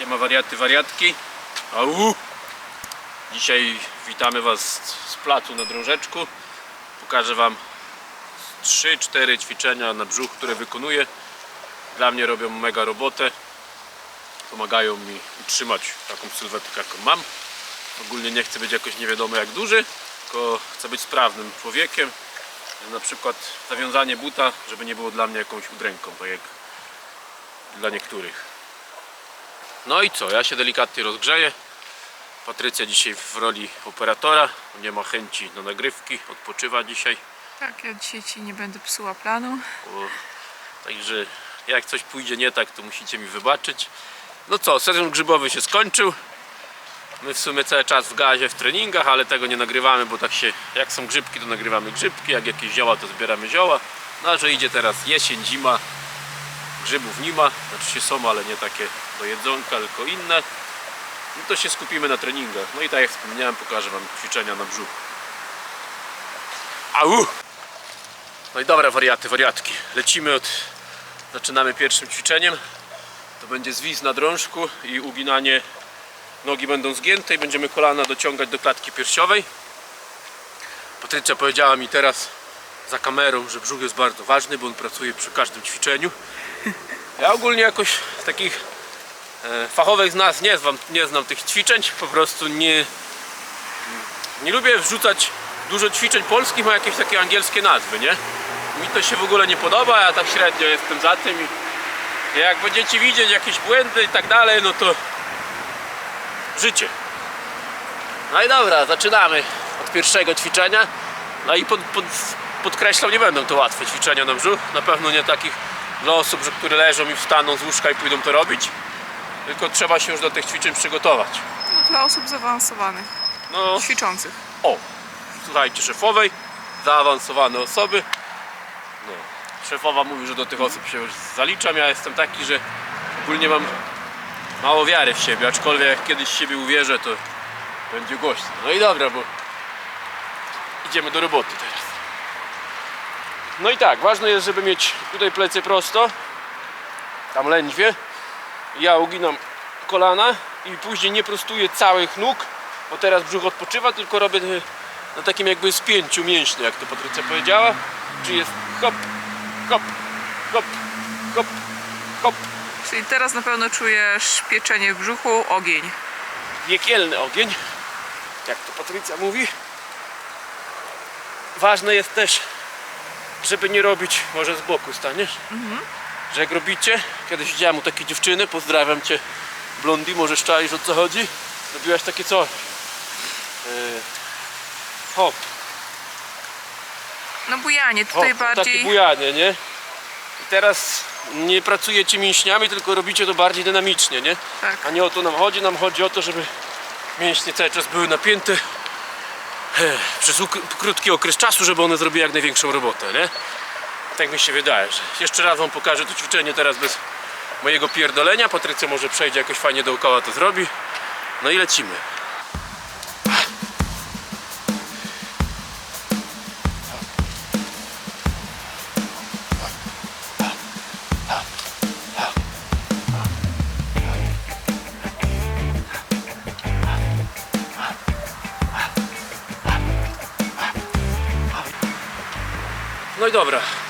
Siema wariaty, wariatki. Au! Dzisiaj witamy Was z placu na drążeczku. Pokażę Wam 3-4 ćwiczenia na brzuch, które wykonuję. Dla mnie robią mega robotę. Pomagają mi utrzymać taką sylwetkę, jaką mam. Ogólnie nie chcę być jakoś nie wiadomo jak duży, tylko chcę być sprawnym człowiekiem. Na przykład zawiązanie buta, żeby nie było dla mnie jakąś udręką, tak jak dla niektórych. No i co, ja się delikatnie rozgrzeję. Patrycja dzisiaj w roli operatora, nie ma chęci do nagrywki, odpoczywa dzisiaj. Tak, ja dzisiaj ci nie będę psuła planu. O, Także jak coś pójdzie nie tak, to musicie mi wybaczyć. No co, sezon grzybowy się skończył. My w sumie cały czas w gazie, w treningach, ale tego nie nagrywamy, bo tak się, jak są grzybki, to nagrywamy grzybki, jak jakieś zioła, to zbieramy zioła. No a że idzie teraz jesień, zima, grzybów nie ma, znaczy się są, ale nie takie do jedzonka, tylko inne. No to się skupimy na treningach. No i tak jak wspomniałem, pokażę Wam ćwiczenia na brzuch. Au! No i dobra wariaty, wariatki. Lecimy od... Zaczynamy pierwszym ćwiczeniem. To będzie zwis na drążku i uginanie. Nogi będą zgięte i będziemy kolana dociągać do klatki piersiowej. Patrycja powiedziała mi teraz za kamerą, że brzuch jest bardzo ważny, bo on pracuje przy każdym ćwiczeniu. Ja ogólnie jakoś takich e, fachowych z nas nie znam, nie znam tych ćwiczeń, po prostu nie, nie lubię wrzucać dużo ćwiczeń polskich, ma jakieś takie angielskie nazwy, nie? Mi to się w ogóle nie podoba, ja tak średnio jestem za tym i jak będziecie widzieć jakieś błędy i tak dalej, no to życie. No i dobra, zaczynamy od pierwszego ćwiczenia. No i pod, pod, podkreślam, nie będą to łatwe ćwiczenia na brzuch. Na pewno nie takich dla osób, że które leżą i wstaną z łóżka i pójdą to robić. Tylko trzeba się już do tych ćwiczeń przygotować. No, dla osób zaawansowanych, No, ćwiczących. o, słuchajcie, szefowej, zaawansowane osoby. No, szefowa mówi, że do tych osób się już zaliczam. Ja jestem taki, że ogólnie mam mało wiary w siebie, aczkolwiek jak kiedyś w siebie uwierzę, to będzie głośno. No i dobra, bo idziemy do roboty teraz. No i tak, ważne jest, żeby mieć tutaj plecy prosto, tam lędźwie. Ja uginam kolana i później nie prostuję całych nóg, bo teraz brzuch odpoczywa, tylko robię na takim jakby spięciu mięśnia, jak to Patrycja powiedziała. Czyli jest hop, hop, hop, hop, hop. Czyli teraz na pewno czujesz pieczenie w brzuchu, ogień. Wiekielny ogień, jak to Patrycja mówi. Ważne jest też, żeby nie robić, może z boku staniesz, że jak robicie, kiedyś widziałem u takiej dziewczyny, pozdrawiam Cię Blondi, może szczaisz o co chodzi, robiłaś takie coś. Yy, hop, No bujanie, hop, tutaj takie bardziej... bujanie, nie? I teraz nie pracujecie mięśniami, tylko robicie to bardziej dynamicznie, nie? Tak. A nie o to nam chodzi, nam chodzi o to, żeby mięśnie cały czas były napięte przez krótki okres czasu, żeby one zrobiły jak największą robotę, nie? Tak mi się wydaje. Że jeszcze raz Wam pokażę to ćwiczenie teraz bez mojego pierdolenia. Patrycja może przejdzie jakoś fajnie dookoła, to zrobi. No i lecimy.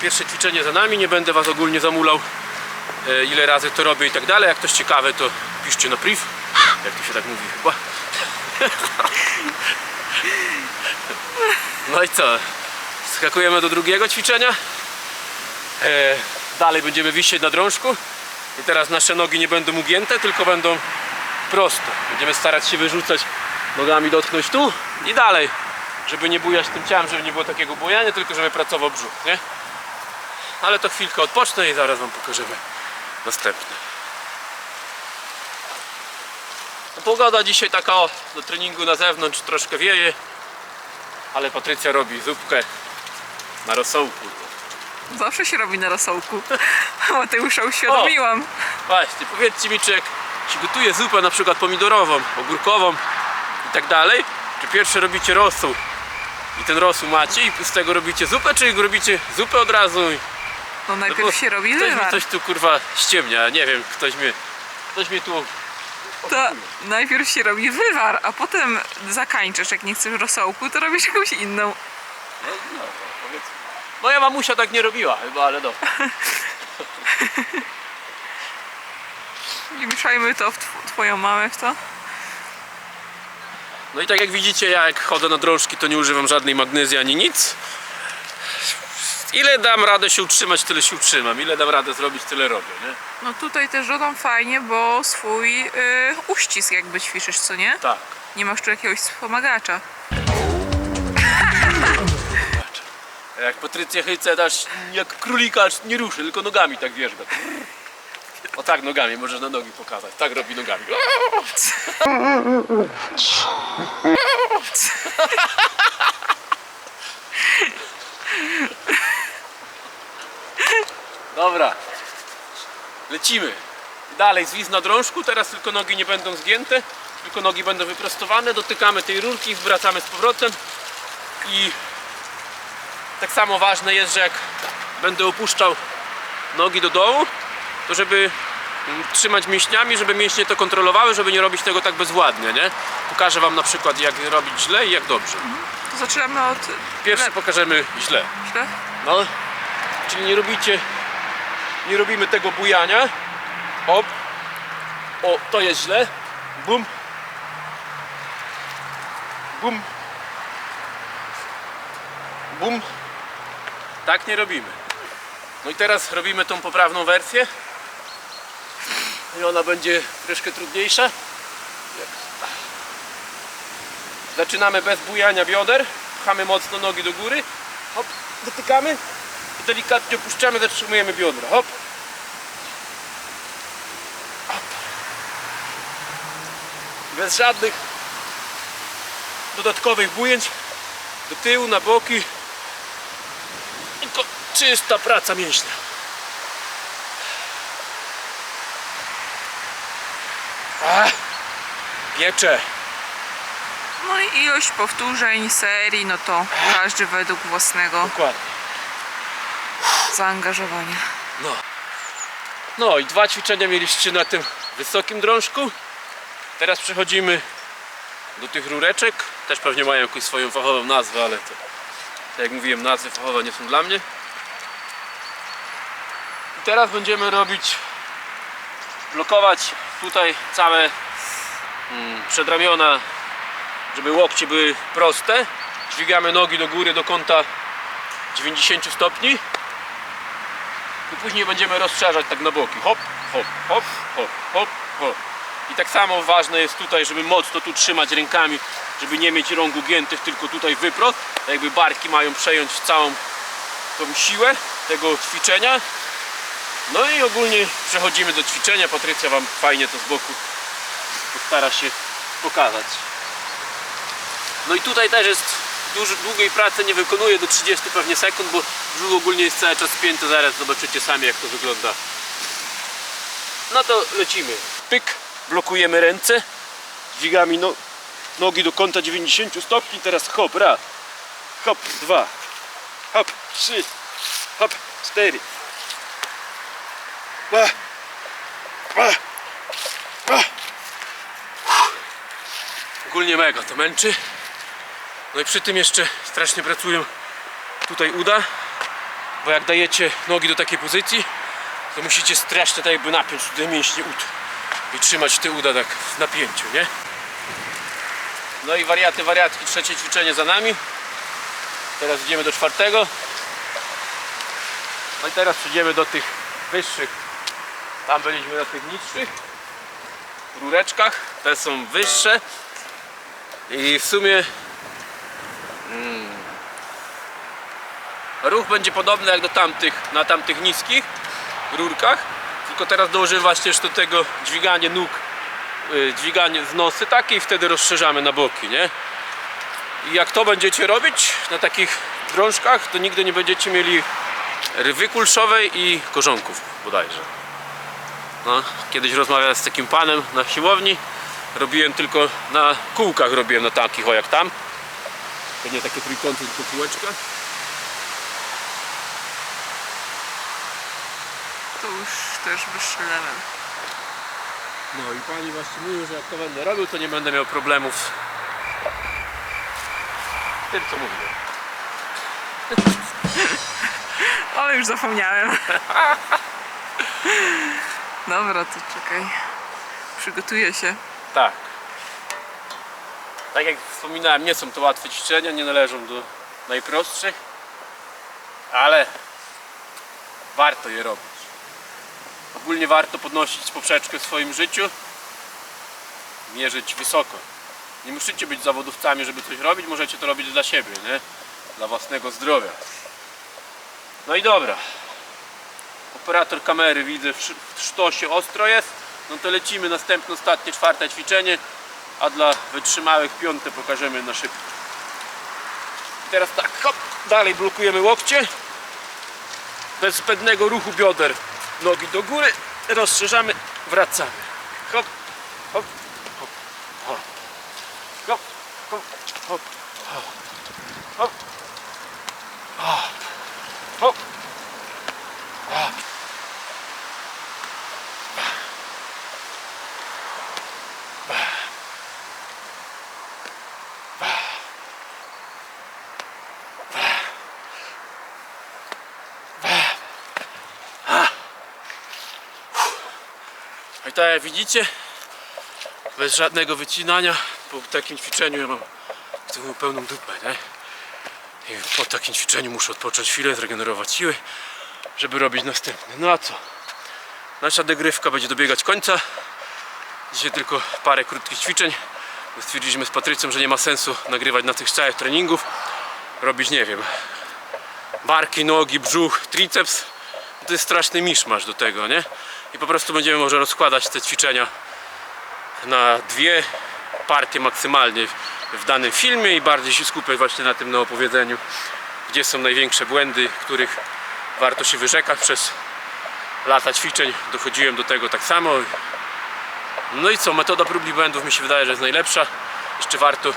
Pierwsze ćwiczenie za nami, nie będę Was ogólnie zamulał e, ile razy to robię i tak dalej. Jak ktoś ciekawe to piszcie na priv, jak to się tak mówi chyba. No i co, skakujemy do drugiego ćwiczenia. E, dalej będziemy wisieć na drążku i teraz nasze nogi nie będą ugięte, tylko będą prosto. Będziemy starać się wyrzucać nogami, dotknąć tu i dalej żeby nie bujać tym ciałem, żeby nie było takiego bujania, tylko żeby pracował brzuch, nie? Ale to chwilkę odpocznę i zaraz Wam pokażemy następne. No, pogoda dzisiaj taka o, do treningu na zewnątrz troszkę wieje, ale Patrycja robi zupkę na rosołku. Zawsze się robi na rosołku. Mateusza uświadomiłam. Właśnie, powiedzcie mi, czy jak się gotuje zupę na przykład pomidorową, ogórkową i tak dalej, czy pierwsze robicie rosół i ten rosół macie i z tego robicie zupę, czy robicie zupę od razu? No No najpierw bo się robi Ktoś mi wywar. coś tu kurwa ściemnia, nie wiem, ktoś mnie, ktoś mnie tu To najpierw się robi wywar, a potem zakańczasz. Jak nie chcesz rosołku, to robisz jakąś inną. No, no. Moja mamusia tak nie robiła chyba, ale dobra. I mieszajmy to w tw- twoją mamę w to. No i tak jak widzicie, ja jak chodzę na drążki, to nie używam żadnej magnezji ani nic. Ile dam radę się utrzymać, tyle się utrzymam. Ile dam radę zrobić, tyle robię, nie? No tutaj też robią fajnie, bo swój y, uścisk jakby ćwiczysz, co nie? Tak. Nie masz tu jakiegoś wspomagacza. A Jak Patrycja Hyce dasz jak królika, aż nie ruszy, tylko nogami tak wierzga. O tak nogami, możesz na nogi pokazać. Tak robi nogami. Dobra. Lecimy. Dalej zwis na drążku, teraz tylko nogi nie będą zgięte, tylko nogi będą wyprostowane, dotykamy tej rurki, wracamy z powrotem i tak samo ważne jest, że jak będę opuszczał nogi do dołu, to żeby mm, trzymać mięśniami, żeby mięśnie to kontrolowały, żeby nie robić tego tak bezwładnie, nie? Pokażę Wam na przykład jak robić źle i jak dobrze. Zaczynamy od... Pierwszy pokażemy źle. źle? No, czyli nie robicie, nie robimy tego bujania. Hop. O, to jest źle. Bum. Bum. Bum. Tak nie robimy. No i teraz robimy tą poprawną wersję. I ona będzie troszkę trudniejsza. Zaczynamy bez bujania bioder. Pchamy mocno nogi do góry. Hop, dotykamy. I delikatnie opuszczamy, zatrzymujemy biodra. Hop. Bez żadnych dodatkowych bujęć do tyłu, na boki. Tylko czysta praca mięśnia. A, piecze. No i ilość powtórzeń, serii, no to każdy według własnego Dokładnie. zaangażowania. No. No i dwa ćwiczenia mieliście na tym wysokim drążku. Teraz przechodzimy do tych rureczek. Też pewnie mają jakąś swoją fachową nazwę, ale to tak jak mówiłem, nazwy fachowe nie są dla mnie. I teraz będziemy robić blokować tutaj całe mm, przedramiona, żeby łokcie były proste. Dźwigamy nogi do góry do kąta 90 stopni. I później będziemy rozszerzać tak na boki. Hop, hop, hop, hop, hop, hop. I tak samo ważne jest tutaj, żeby mocno tu trzymać rękami, żeby nie mieć rąk ugiętych, tylko tutaj wyprost. Tak jakby barki mają przejąć całą tą siłę tego ćwiczenia. No i ogólnie przechodzimy do ćwiczenia. Patrycja Wam fajnie to z boku postara się pokazać. No i tutaj też jest dużo, długiej pracy nie wykonuję do 30 pewnie sekund, bo brzuch ogólnie jest cały czas spięty, zaraz zobaczycie sami jak to wygląda. No to lecimy. Pyk, blokujemy ręce, dźwigamy no, nogi do kąta 90 stopni, teraz hop, raz, hop, dwa, hop, trzy, hop, cztery. Ba, ba, ba. Ogólnie mega to męczy. No i przy tym jeszcze strasznie pracują tutaj uda, bo jak dajecie nogi do takiej pozycji, to musicie strasznie tak jakby napiąć tutaj mięśnie ud i trzymać te uda tak w napięciu, nie? No i wariaty, wariatki, trzecie ćwiczenie za nami. Teraz idziemy do czwartego. No i teraz przejdziemy do tych wyższych. Tam byliśmy na tych niższych rureczkach. Te są wyższe. I w sumie Ruch będzie podobny jak do tamtych, na tamtych niskich rurkach, tylko teraz właśnie jeszcze do tego dźwiganie nóg, y, dźwiganie z nosy takie i wtedy rozszerzamy na boki, nie? I jak to będziecie robić na takich drążkach, to nigdy nie będziecie mieli rwy kulszowej i korzonków bodajże. No, kiedyś rozmawiałem z takim panem na siłowni, robiłem tylko na kółkach, robiłem na takich o jak tam. To nie takie trójkąty, tylko kółeczka. To już też wyższy level. No i pani właśnie mówił, że jak to będę robił, to nie będę miał problemów z tym, co mówiłem. Ale już zapomniałem. Dobra, to czekaj. Przygotuję się. Tak. Tak jak wspominałem, nie są to łatwe ćwiczenia, nie należą do najprostszych, ale warto je robić. Ogólnie warto podnosić poprzeczkę w swoim życiu, mierzyć wysoko. Nie musicie być zawodowcami, żeby coś robić, możecie to robić dla siebie, nie? Dla własnego zdrowia. No i dobra. Operator kamery widzę w sztosie ostro jest. No to lecimy następne, ostatnie, czwarte ćwiczenie. A dla wytrzymałych piąte pokażemy na szybko. I teraz tak, hop, dalej blokujemy łokcie. Bez zbędnego ruchu bioder. Nogi do góry, rozszerzamy, wracamy. Hop, hop, hop, hop. Hop, hop, hop, hop. Hop. Tak jak widzicie, bez żadnego wycinania, po takim ćwiczeniu ja mam pełną dupę, nie? I po takim ćwiczeniu muszę odpocząć chwilę, zregenerować siły, żeby robić następne. No a co? Nasza degrywka będzie dobiegać końca. Dzisiaj tylko parę krótkich ćwiczeń. Stwierdziliśmy z Patrycją, że nie ma sensu nagrywać na tych całych treningów. Robić, nie wiem, barki, nogi, brzuch, triceps. To jest straszny miszmasz do tego, nie? I po prostu będziemy może rozkładać te ćwiczenia na dwie partie maksymalnie w- danym filmie i bardziej się skupiać właśnie na tym na opowiedzeniu, gdzie są największe błędy, których warto się wyrzekać przez lata ćwiczeń. Dochodziłem do tego tak samo. No i co, metoda prób i błędów mi się wydaje, że jest najlepsza. Jeszcze warto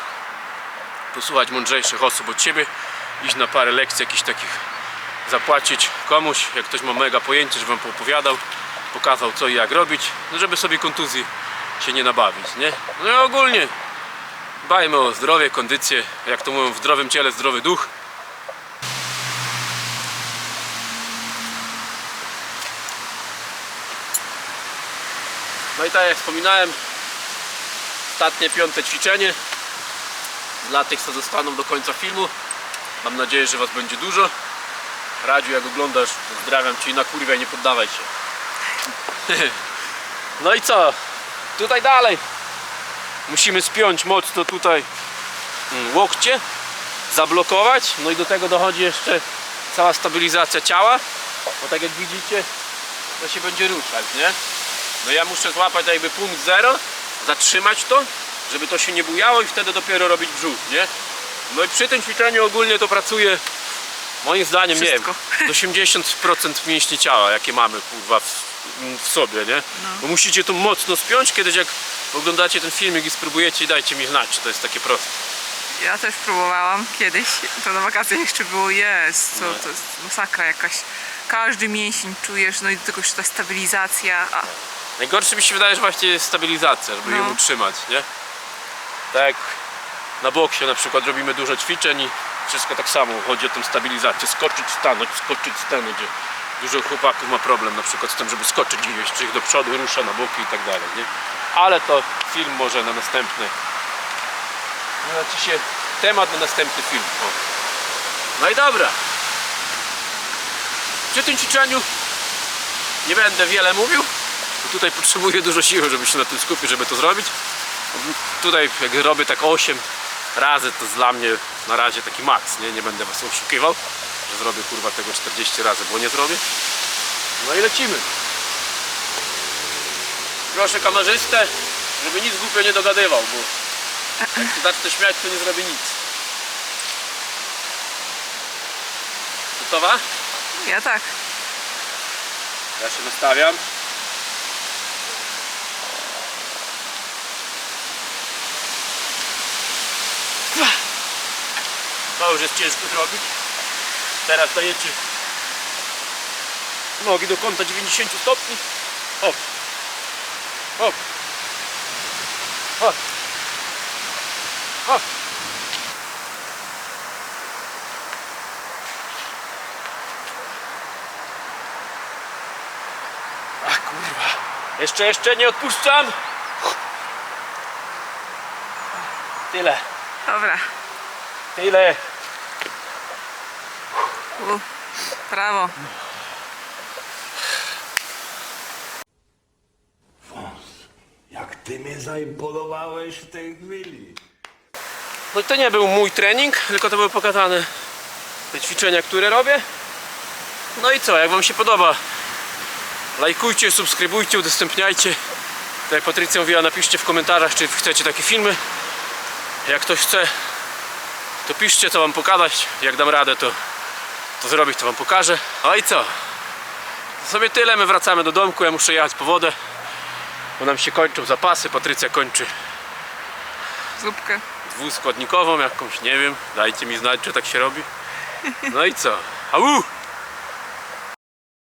posłuchać mądrzejszych osób od siebie, iść na parę lekcji jakichś takich zapłacić komuś, jak ktoś ma mega pojęcie, żeby wam poopowiadał, pokazał co i jak robić, no żeby sobie kontuzji się nie nabawić, nie? No i ogólnie dbajmy o zdrowie, kondycję, jak to mówią, w zdrowym ciele zdrowy duch. No i tak jak wspominałem, ostatnie piąte ćwiczenie dla tych, co zostaną do końca filmu. Mam nadzieję, że Was będzie dużo. Radziu, jak oglądasz, pozdrawiam Cię i na kurwę, nie poddawaj się. No i co? Tutaj dalej. Musimy spiąć mocno tutaj mm, łokcie, zablokować. No i do tego dochodzi jeszcze cała stabilizacja ciała. Bo tak jak widzicie, to się będzie ruszać, nie? No ja muszę złapać jakby punkt zero, zatrzymać to, żeby to się nie bujało i wtedy dopiero robić brzuch, nie? No i przy tym ćwiczeniu ogólnie to pracuje moim zdaniem, nie wiem, Wszystko. do 80% mięśni ciała, jakie mamy kurwa w, w sobie, nie? Bo musicie to mocno spiąć, kiedyś jak oglądacie ten filmik i spróbujecie, dajcie mi znać, czy to jest takie proste. Ja też próbowałam kiedyś. To na wakacjach jeszcze było jest. To, No. to jest masakra jakaś. Każdy mięsień czujesz, no i do tego jeszcze ta stabilizacja. A, Najgorsze mi się wydaje, że właśnie jest stabilizacja, żeby No. ją utrzymać, nie? Tak na boksie na przykład robimy dużo ćwiczeń i wszystko tak samo, chodzi o tą stabilizację, skoczyć, stanąć, skoczyć, stanąć. Dużo chłopaków ma problem na przykład z tym, żeby skoczyć gdzieś, czy do przodu rusza na boki i tak dalej, nie? Ale to film może na następny. Znaczy się temat na następny film. O. No i dobra. Przy tym ćwiczeniu nie będę wiele mówił, tutaj potrzebuję dużo siły, żeby się na tym skupić, żeby to zrobić. Tutaj jak robię tak 8 razy, to jest dla mnie na razie taki maks, nie? Nie będę was oszukiwał, że zrobię kurwa tego 40 razy, bo nie zrobię. No i lecimy. Proszę kamerzystę, żeby nic głupio nie dogadywał, bo jak się zacznę śmiać, to nie zrobię nic. Gotowa? ja tak. Ja się nastawiam. To już jest ciężko zrobić. Teraz dajecie nogi do kąta 90 stopni. Hop. Hop. Chodź. Chodź. Ach kurwa. Jeszcze, jeszcze nie odpuszczam. Tyle, Dobra. tyle. U, brawo. Jak ty mnie zaimponowałeś w tej chwili. No i to nie był mój trening, tylko to były pokazane te ćwiczenia, które robię. No i co, jak Wam się podoba, lajkujcie, subskrybujcie, udostępniajcie. Tak jak Patrycja mówiła, napiszcie w komentarzach, czy chcecie takie filmy. Jak ktoś chce, to piszcie, co Wam pokazać. Jak dam radę, to, to zrobić, to Wam pokażę. No i co? To sobie tyle, my wracamy do domku, ja muszę jechać po wodę, bo nam się kończą zapasy, Patrycja kończy Zupkę. dwuskładnikową jakąś, nie wiem. Dajcie mi znać, czy tak się robi. No i co? Au!